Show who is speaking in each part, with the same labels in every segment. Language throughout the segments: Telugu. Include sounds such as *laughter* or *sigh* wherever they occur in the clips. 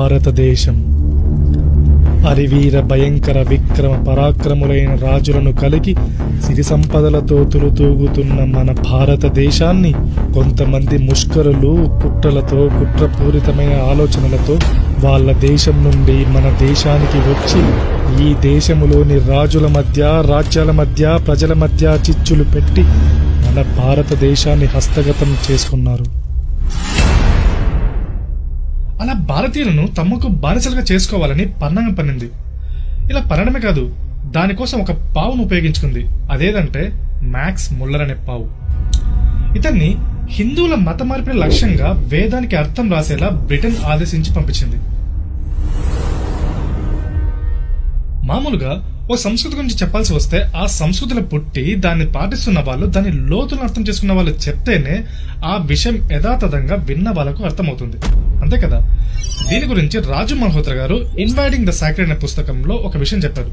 Speaker 1: భారతదేశం. అరివీర భయంకర విక్రమ పరాక్రములైన రాజులను కలిగి సిరి సంపదలతో తులుతూగుతున్న మన భారతదేశాన్ని కొంతమంది ముష్కరులు కుట్రలతో కుట్రపూరితమైన ఆలోచనలతో వాళ్ళ దేశం నుండి మన దేశానికి వచ్చి ఈ దేశములోని రాజుల మధ్య రాజ్యాల మధ్య ప్రజల మధ్య చిచ్చులు పెట్టి మన భారతదేశాన్ని హస్తగతం చేసుకున్నారు. అలా భారతీయులను తమకు బానిసలుగా చేసుకోవాలని పన్నాగం పన్నింది. ఇలా పన్నడమే కాదు దానికోసం ఒక పావును ఉపయోగించుకుంది. అదేదంటే మ్యాక్స్ ముల్లర్ అనే పావు. ఇతన్ని హిందువుల మత మార్పిడి లక్ష్యంగా వేదానికి అర్థం రాసేలా బ్రిటన్ ఆదేశించి పంపించింది. మామూలుగా ఓ సంస్కృతి గురించి చెప్పాల్సి వస్తే ఆ సంస్కృతిలో పుట్టి దాన్ని పాటిస్తున్న వాళ్ళు దాని లోతులను అర్థం చేసుకున్న వాళ్ళు చెప్తేనే ఆ విషయం యథాతథంగా విన్న వాళ్ళకు అర్థమవుతుంది. అంతే కదా? దీని గురించి రాజు మల్హోత్రా గారు ఇన్వైడింగ్ ద సాక్రెడ్ అనే పుస్తకంలో ఒక విషయం చెప్పారు.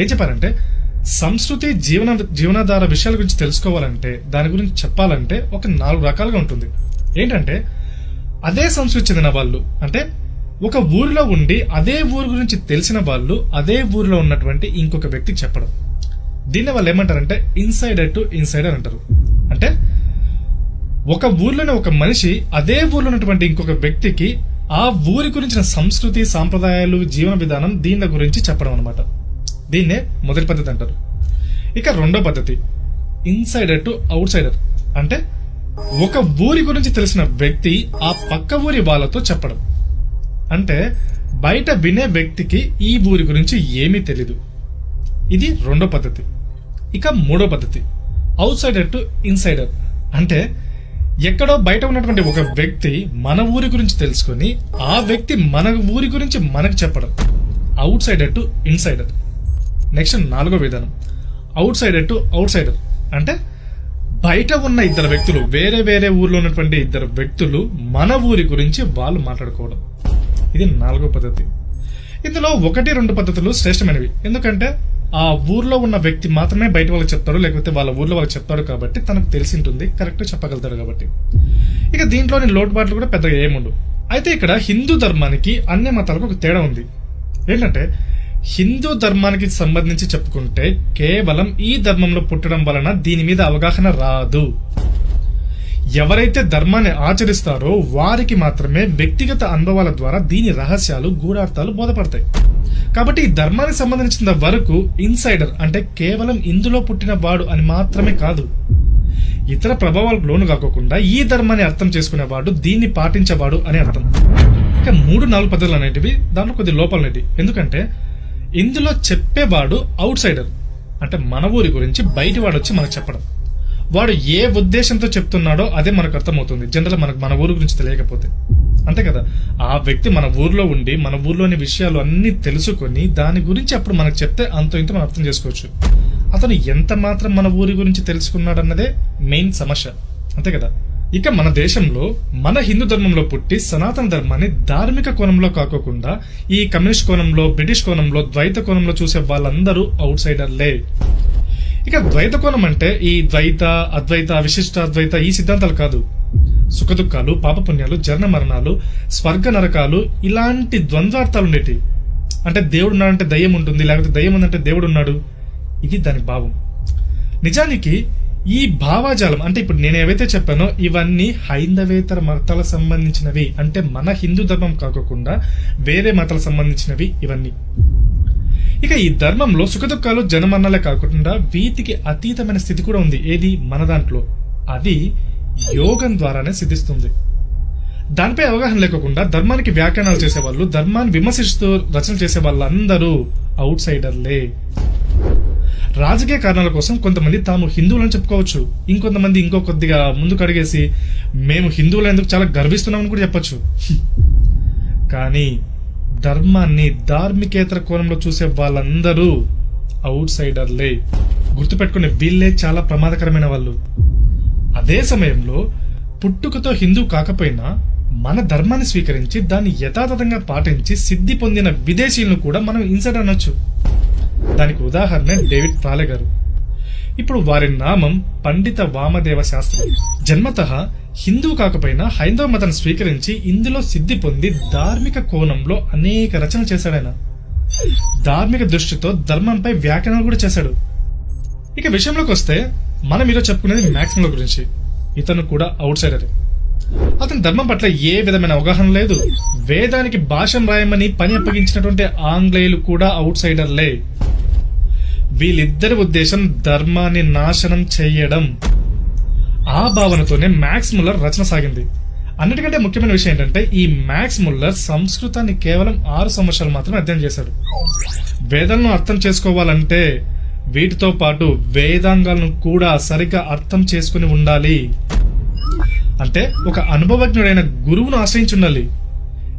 Speaker 1: ఏం చెప్పారంటే సంస్కృతి జీవన జీవనాధార విషయాల గురించి తెలుసుకోవాలంటే దాని గురించి చెప్పాలంటే ఒక నాలుగు రకాలుగా ఉంటుంది. ఏంటంటే అదే సంస్కృతి చెందిన వాళ్ళు అంటే ఒక ఊరిలో ఉండి అదే ఊరు గురించి తెలిసిన వాళ్ళు అదే ఊరిలో ఉన్నటువంటి ఇంకొక వ్యక్తికి చెప్పడం. దీన్ని వాళ్ళు ఏమంటారంటే ఇన్సైడర్ టు ఇన్సైడర్ అంటారు. అంటే ఒక ఊర్లోనే ఒక మనిషి అదే ఊర్లో ఉన్నటువంటి ఇంకొక వ్యక్తికి ఆ ఊరి గురించిన సంస్కృతి సాంప్రదాయాలు జీవన విధానం దీని గురించి చెప్పడం అనమాట దీన్నే మొదటి పద్ధతి అంటారు. ఇక రెండో పద్ధతి ఇన్సైడర్ టు అవుట్ సైడర్ అంటే ఒక ఊరి గురించి తెలిసిన వ్యక్తి ఆ పక్క ఊరి వాళ్ళతో చెప్పడం. అంటే బయట వినే వ్యక్తికి ఈ ఊరి గురించి ఏమీ తెలీదు. ఇది రెండో పద్ధతి. ఇక మూడో పద్ధతి. అవుట్ సైడర్ టు ఇన్సైడర్ అంటే ఎక్కడో బయట ఉన్నటువంటి ఒక వ్యక్తి మన ఊరి గురించి తెలుసుకొని ఆ వ్యక్తి మన ఊరి గురించి మనకు చెప్పడం. Outsider to insider next నాలుగో విధానం. Outsider to outsider అంటే బయట ఉన్న ఇద్దరు వ్యక్తులు వేరే వేరే ఊర్లో ఉన్నటువంటి ఇద్దరు వ్యక్తులు మన ఊరి గురించి వాళ్ళు మాట్లాడుకోవడం. ఇది నాలుగో పద్ధతి. ఇందులో ఒకటి రెండు పద్ధతులు శ్రేష్టమైనవి. ఎందుకంటే ఆ ఊర్లో ఉన్న వ్యక్తి మాత్రమే బయట వాళ్ళకి చెప్తాడు లేకపోతే వాళ్ళ ఊర్లో వాళ్ళకి చెప్తాడు కాబట్టి తనకు తెలిసి ఉంటుంది కరెక్ట్ చెప్పగలుగుతాడు కాబట్టి. ఇక దీంట్లోని లోటుబాట్లు కూడా పెద్దగా ఏముండవు అయితే ఇక్కడ హిందూ ధర్మానికి అన్ని మతాలకు ఒక తేడా ఉంది. ఏంటంటే హిందూ ధర్మానికి సంబంధించి చెప్పుకుంటే కేవలం ఈ ధర్మంలో పుట్టడం వలన దీని మీద అవగాహన రాదు. ఎవరైతే ధర్మాన్ని ఆచరిస్తారో వారికి మాత్రమే వ్యక్తిగత అనుభవాల ద్వారా దీని రహస్యాలు గూఢార్థాలు బోధపడతాయి. కాబట్టి ఈ ధర్మానికి సంబంధించిన వరకు ఇన్సైడర్ అంటే కేవలం ఇందులో పుట్టిన వాడు అని మాత్రమే కాదు. ఇతర ప్రభావాలకు లోను కాకోకుండా ఈ ధర్మాన్ని అర్థం చేసుకునేవాడు దీన్ని పాటించేవాడు అని అర్థం. ఇక మూడు నాలుగు పద్ధతులు అనేటివి దాంట్లో కొద్ది లోపాలు అనేటివి. ఎందుకంటే ఇందులో చెప్పేవాడు అవుట్ సైడర్ అంటే మన ఊరి గురించి బయటి వాడు వచ్చి మనకు చెప్పడం. వాడు ఏ ఉద్దేశంతో చెప్తున్నాడో అదే మనకు అర్థమవుతుంది. జనరల్ మనకు మన ఊరు గురించి తెలియకపోతే. అంతే కదా? ఆ వ్యక్తి మన ఊర్లో ఉండి మన ఊర్లోని విషయాలు అన్ని తెలుసుకొని దాని గురించి అప్పుడు మనకు చెప్తే అంత ఇంత మనం అర్థం చేసుకోవచ్చు. అతను ఎంత మాత్రం మన ఊరి గురించి తెలుసుకున్నాడన్నదే మెయిన్ సమస్య. అంతే కదా? ఇక మన దేశంలో మన హిందూ ధర్మంలో పుట్టి సనాతన ధర్మాన్ని ధార్మిక కోణంలో కాకోకుండా ఈ కమ్యూనిస్ట్ కోణంలో బ్రిటిష్ కోణంలో ద్వైత కోణంలో చూసే వాళ్ళందరూ అవుట్ సైడర్లే ఇక ద్వైత కోణం అంటే ఈ ద్వైత అద్వైత విశిష్ట అద్వైత ఈ సిద్ధాంతాలు కాదు. సుఖదుఖాలు పాపపుణ్యాలు జరణ మరణాలు స్వర్గ నరకాలు ఇలాంటి ద్వంద్వార్థాలు ఉండేటి. అంటే దేవుడు ఉన్నాడంటే దయ్యం ఉంటుంది లేకపోతే దయ్యం ఉందంటే దేవుడు ఉన్నాడు. ఇది దాని భావం. నిజానికి ఈ భావాజాలం అంటే ఇప్పుడు నేను ఏవైతే చెప్పానో ఇవన్నీ హైందవేతర మతాలకు సంబంధించినవి అంటే మన హిందూ ధర్మం కాకుండా వేరే మతాలకు సంబంధించినవి ఇవన్నీ. ఇక ఈ ధర్మంలో సుఖదుఖాలు జనమన్నలే కాకుండా వీటికి అతీతమైన స్థితి కూడా ఉంది. ఏది? మన దాంట్లో. అది యోగం ద్వారానే సిద్ధిస్తుంది. దానిపై అవగాహన లేకుండా ధర్మానికి వ్యాఖ్యానాలు చేసేవాళ్ళు ధర్మాన్ని విమర్శిస్తూ రచనలు చేసే వాళ్ళందరూ అవుట్ సైడర్లే రాజకీయ కారణాల కోసం కొంతమంది తాము హిందువులని చెప్పుకోవచ్చు. ఇంకొంతమంది ఇంకో కొద్దిగా ముందుకు అడిగేసి మేము హిందువులందుకు చాలా గర్విస్తున్నామని కూడా చెప్పచ్చు. *laughs* కానీ ధర్మాన్ని ధార్మికేతర కోణంలో చూసే వాళ్ళందరూ అవుట్ సైడర్లే గుర్తుపెట్టుకునే వీళ్ళే చాలా ప్రమాదకరమైన వాళ్ళు. అదే సమయంలో పుట్టుకతో హిందూ కాకపోయినా మన ధర్మాన్ని స్వీకరించి దాన్ని యథాతథంగా పాటించి సిద్ధి పొందిన విదేశీయులను కూడా మనం ఇన్సైడ్ అనొచ్చు. దానికి ఉదాహరణ డేవిడ్ తాలే గారు. ఇప్పుడు వారి నామం పండిత వామదేవ శాస్త్రి. జన్మత హిందూ కాకపోయినా హైందవ మతాన్ని స్వీకరించి ఇందులో సిద్ధి పొంది ధార్మిక కోణంలో అనేక రచనలు చేశాడాయన. ధార్మిక దృష్టితో ధర్మంపై వ్యాఖ్యానాలు కూడా చేశాడు. ఇక విషయంలోకి వస్తే మనం ఈరోజు చెప్పుకునేది మ్యాక్సిమం గురించి. ఇతను కూడా అవుట్ సైడర్ అతని ధర్మం పట్ల ఏ విధమైన అవగాహన లేదు. వేదానికి భాషం రాయమని పని అప్పగించినటువంటి ఆంగ్లేయులు కూడా అవుట్ సైడర్లే వీళ్ళిద్దరి ఉద్దేశం ధర్మాన్ని నాశనం చేయడం. ఆ భావనతోనే మ్యాక్స్ ముల్లర్ రచన సాగింది. అన్నిటికంటే ముఖ్యమైన విషయం ఏంటంటే ఈ మ్యాక్స్ ముల్లర్ సంస్కృతాన్ని కేవలం ఆరు సంవత్సరాలు మాత్రమే అధ్యయనం చేశాడు. వేదాలను అర్థం చేసుకోవాలంటే వీటితో పాటు వేదాంగాలను కూడా సరిగ్గా అర్థం చేసుకుని ఉండాలి. అంటే ఒక అనుభవజ్ఞుడైన గురువును ఆశ్రయించి ఉండాలి.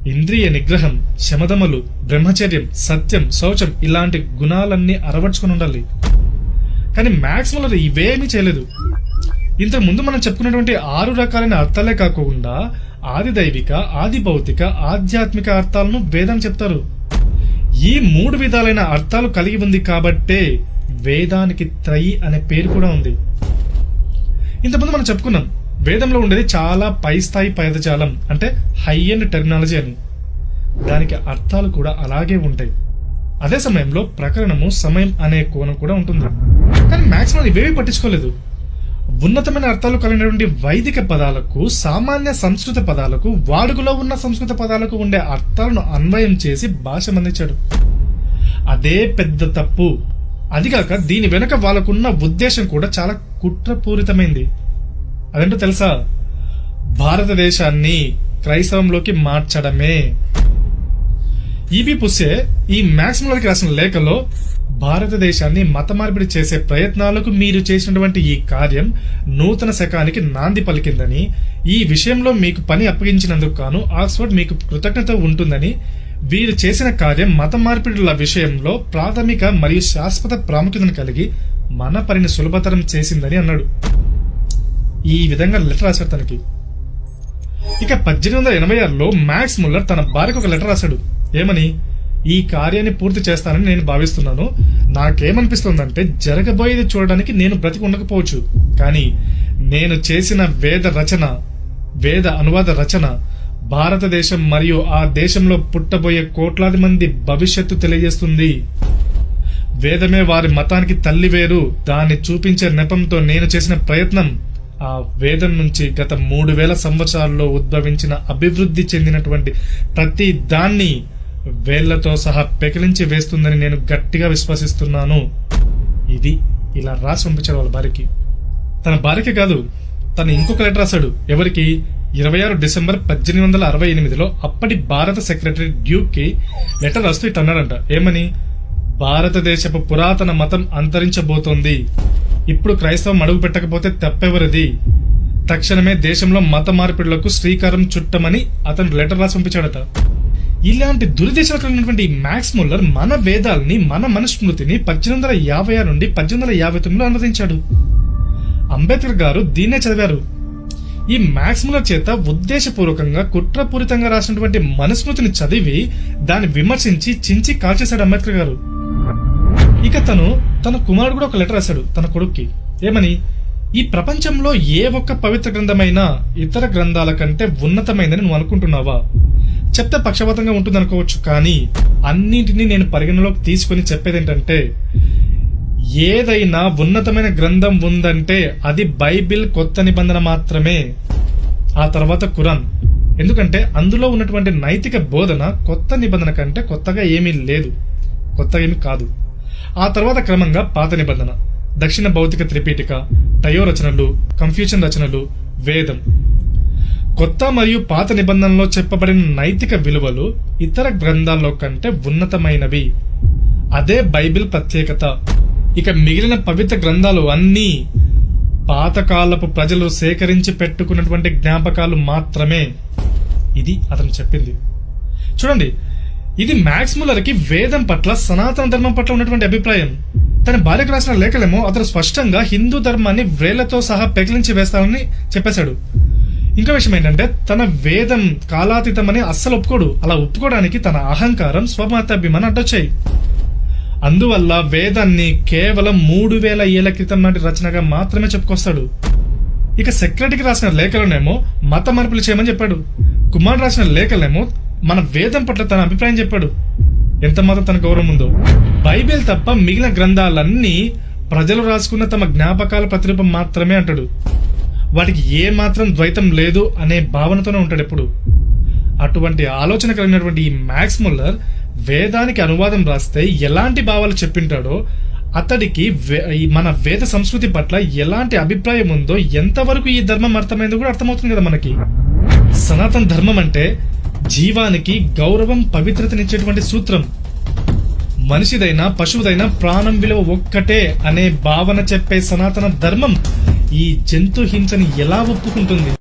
Speaker 1: ఇంద్రియ నిగ్రహం శమదములు బ్రహ్మచర్యం సత్యం శౌచం ఇలాంటి గుణాలన్నీ అరవర్చుకుని ఉండాలి. కానీ మ్యాక్స్ వల్ల ఇవేమీ చేయలేదు. ఇంతకు ముందు మనం చెప్పుకున్నటువంటి ఆరు రకాలైన అర్థాలే కాకుండా ఆది దైవిక ఆది భౌతిక ఆధ్యాత్మిక అర్థాలను వేదం చెప్తారు. ఈ మూడు విధాలైన అర్థాలు కలిగి ఉంది కాబట్టే వేదానికి త్రయి అనే పేరు కూడా ఉంది. ఇంతకుముందు మనం చెప్పుకున్నాం వేదంలో ఉండేది చాలా పై స్థాయి పదజాలం అంటే హై అండ్ టెర్మినాలజీ అని. దానికి అర్థాలు కూడా అలాగే ఉంటాయి. అదే సమయంలో ప్రకరణము సమయం అనే కోణం కూడా ఉంటుంది. కానీ మాక్సిమం ఇవేవి పట్టించుకోలేదు. ఉన్నతమైన అర్థాలు కలిగినటువంటి వైదిక పదాలకు సామాన్య సంస్కృత పదాలకు వాడుకలో ఉన్న సంస్కృత పదాలకు ఉండే అర్థాలను అన్వయం చేసి భాష అందించాడు అదే పెద్ద తప్పు. అదిగాక దీని వెనుక వాళ్ళకున్న ఉద్దేశం కూడా చాలా కుట్రపూరితమైంది. అదేంటో తెలుసా? భారతదేశాన్ని క్రైస్తవంలోకి మార్చడమే. ఈబి పుస్సే ఈ మ్యాక్సిమలకి రాసిన లేఖలో భారతదేశాన్ని మత మార్పిడి చేసే ప్రయత్నాలకు మీరు చేసినటువంటి ఈ కార్యం నూతన శకానికి నాంది పలికిందని ఈ విషయంలో మీకు పని అప్పగించినందుకు గాను ఆక్స్ఫర్డ్ మీకు కృతజ్ఞత ఉంటుందని వీరు చేసిన కార్యం మత మార్పిడుల విషయంలో ప్రాథమిక మరియు శాశ్వత ప్రాముఖ్యతను కలిగి మన పనిని సులభతరం చేసిందని అన్నాడు. ఈ విధంగా లెటర్ రాశాడు తనకి. ఇక పద్దెనిమిది వందల ఎనభై ఆరులో మ్యాక్స్ ముల్లర్ తన భార్యకు ఒక లెటర్ రాశాడు. ఏమని? ఈ కార్యాన్ని పూర్తి చేస్తానని నేను భావిస్తున్నాను. నాకేమనిపిస్తుందంటే జరగబోయేది చూడడానికి నేను బ్రతికి ఉండకపోవచ్చు కానీ నేను చేసిన వేద రచన వేద అనువాద రచన భారతదేశం మరియు ఆ దేశంలో పుట్టబోయే కోట్లాది మంది భవిష్యత్తు తెలియజేస్తుంది. వేదమే వారి మతానికి తల్లి వేరు. దాన్ని చూపించే నెపంతో నేను చేసిన ప్రయత్నం ఆ వేదం నుంచి గత మూడు వేల సంవత్సరాల్లో ఉద్భవించిన అభివృద్ధి చెందినటువంటి ప్రతి దాన్ని వేళ్ళతో సహా పెకిలించి వేస్తుందని నేను గట్టిగా విశ్వసిస్తున్నాను. ఇది ఇలా రాసి పంపించాడు వాళ్ళ భార్యకి. తన భార్యకి కాదు తను ఇంకొక లెటర్ రాశాడు. ఎవరికి? ఇరవై ఆరు డిసెంబర్ పద్దెనిమిది వందల అరవై ఎనిమిదిలో అప్పటి భారత సెక్రటరీ డ్యూక్కి లెటర్ రాస్తూ ఇట్ అన్నాడంట ఏమని? భారతదేశపు పురాతన మతం అంతరించబోతోంది. ఇప్పుడు క్రైస్తవం అడుగు పెట్టకపోతే తప్పెవరిది? తక్షణమే దేశంలో మత మార్పిడులకు శ్రీకారం చుట్టమని అతను లెటర్ రాసి పంపించాడట. ఇలాంటి దురుదేశాలు కలిగినటువంటి మ్యాక్స్ ముల్లర్ మన వేదాల్ని మన మనుస్మృతిని పద్దెనిమిది వందల యాభై ఆరు నుండి పద్దెనిమిది వందల యాభై తొమ్మిదిలో అనువదించాడు. అంబేద్కర్ గారు దీన్నే చదివారు. ఈ మ్యాక్స్ ముల్లర్ చేత ఉద్దేశపూర్వకంగా కుట్రపూరితంగా రాసినటువంటి మనుస్మృతిని చదివి దాన్ని విమర్శించి చించి కాల్చేశాడు అంబేద్కర్ గారు. ఇక తను తన కుమారుడు కూడా ఒక లెటర్ రాశాడు తన కొడుక్కి. ఏమని? ఈ ప్రపంచంలో ఏ ఒక్క పవిత్ర గ్రంథమైనా ఇతర గ్రంథాల కంటే ఉన్నతమైందని నువ్వు అనుకుంటున్నావా? చెప్తే పక్షపాతంగా ఉంటుందనుకోవచ్చు కానీ అన్నింటినీ నేను పరిగణలోకి తీసుకుని చెప్పేది ఏంటంటే ఏదైనా ఉన్నతమైన గ్రంథం ఉందంటే అది బైబిల్ కొత్త నిబంధన మాత్రమే ఆ తర్వాత ఖురాన్. ఎందుకంటే అందులో ఉన్నటువంటి నైతిక బోధన కొత్త నిబంధన కంటే కొత్తగా ఏమీ లేదు. కొత్తగా ఏమీ కాదు. ఆ తర్వాత క్రమంగా పాత నిబంధన దక్షిణ భౌతిక త్రిపీఠిక టయో రచనలు కంఫ్యూషన్ రచనలు వేదం. కొత్త మరియు పాత నిబంధనలో చెప్పబడిన నైతిక విలువలు ఇతర గ్రంథాల్లో కంటే ఉన్నతమైనవి. అదే బైబిల్ ప్రత్యేకత. ఇక మిగిలిన పవిత్ర గ్రంథాలు అన్నీ పాతకాలపు ప్రజలు సేకరించి పెట్టుకున్నటువంటి జ్ఞాపకాలు మాత్రమే. ఇది అతను చెప్పింది. చూడండి ఇది మ్యాక్స్ ముల్లర్కి వేదం పట్ల సనాతన ధర్మం పట్ల ఉన్నటువంటి అభిప్రాయం. తన భార్యకు రాసిన లేఖలేమో అతను స్పష్టంగా హిందూ ధర్మాన్ని వేళ్ళతో సహా పెకిలించి వేస్తానని చెప్పేశాడు. ఇంకో విషయం ఏంటంటే తన వేదం కాలాతీతమని అస్సలు ఒప్పుకోడు. అలా ఒప్పుకోవడానికి తన అహంకారం స్వమతాభిమానం అడ్డొచ్చాయి. అందువల్ల వేదాన్ని కేవలం మూడు వేల ఏళ్ళ క్రితం నాటి రచనగా మాత్రమే చెప్పుకొస్తాడు. ఇక సెక్రటరీకి రాసిన లేఖలోనేమో మత మార్పులు చేయమని చెప్పాడు. కుమార్ రాసిన లేఖలేమో మన వేదం పట్ల తన అభిప్రాయం చెప్పాడు. ఎంత మాత్రం తన గౌరవం ఉందో. బైబిల్ తప్ప మిగిలిన గ్రంథాలన్నీ ప్రజలు రాసుకున్న తమ జ్ఞాపకాల ప్రతిరూపం మాత్రమే అంటాడు. వాటికి ఏ మాత్రం ద్వైతం లేదు అనే భావనతోనే ఉంటాడు ఎప్పుడు. అటువంటి ఆలోచన కలిగినటువంటి ఈ మ్యాక్స్ ముల్లర్ వేదానికి అనువాదం రాస్తే ఎలాంటి భావాలు చెప్పింటాడో అతడికి వే- ఈ మన వేద సంస్కృతి పట్ల ఎలాంటి అభిప్రాయం ఉందో ఎంతవరకు ఈ ధర్మం అర్థమైందో కూడా అర్థమవుతుంది కదా మనకి. సనాతన ధర్మం అంటే జీవానికి గౌరవం పవిత్రతనిచ్చేటువంటి సూత్రం. మనిషిదైనా పశువుదైనా ప్రాణం విలువ ఒక్కటే అనే భావన చెప్పే సనాతన ధర్మం ఈ జంతు హింసని ఎలా ఒప్పుకుంటుంది?